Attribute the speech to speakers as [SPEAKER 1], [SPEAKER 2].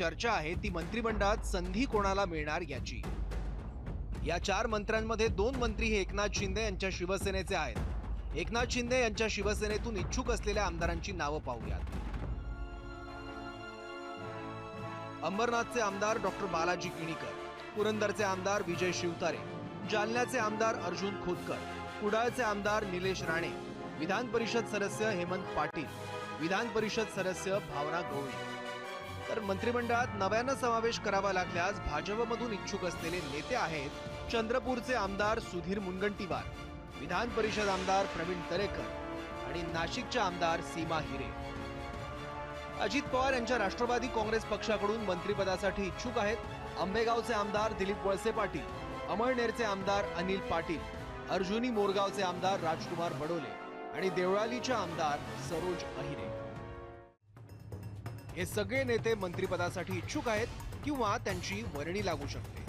[SPEAKER 1] चर्चा आहे ती मंत्रिमंडळात संधी कोणाला मिळणार याची? या चार मंत्र्यांमध्ये दोन मंत्री हे एकनाथ शिंदे यांच्या शिवसेनेचे आहेत. एकनाथ शिंदे यांच्या शिवसेनेतून इच्छुक असलेल्या आमदारांची नावं पाहूयात. अंबरनाथचे आमदार डॉक्टर बालाजी किणीकर पुरंदरचे आमदार विजय शिवतारे जालन्याचे आमदार अर्जुन खोतकर कुडाळचे आमदार निलेश राणे विधान परिषद सदस्य हेमंत पाटील विधान परिषद सदस्य भावना गवळी तर मंत्रिमंडळात नव्यानं समावेश करावा लागल्यास भाजपमधून इच्छुक असलेले नेते आहेत चंद्रपूरचे आमदार सुधीर मुनगंटीवार विधान परिषद आमदार प्रवीण तरेकर आणि नाशिकचे आमदार सीमा हिरे. अजित पवार यांच्या राष्ट्रवादी काँग्रेस पक्षाकडून मंत्रिपदासाठी इच्छुक आहेत आंबेगावचे आमदार दिलीप वळसे पाटील अमळनेरचे आमदार अनिल पाटील अर्जुनी मोरगावचे आमदार राजकुमार बडोले आणि देवळालीचे आमदार सरोज अहिरे. हे सगळे नेते मंत्रिपदासाठी इच्छुक आहेत किंवा त्यांची वर्णी लागू शकते.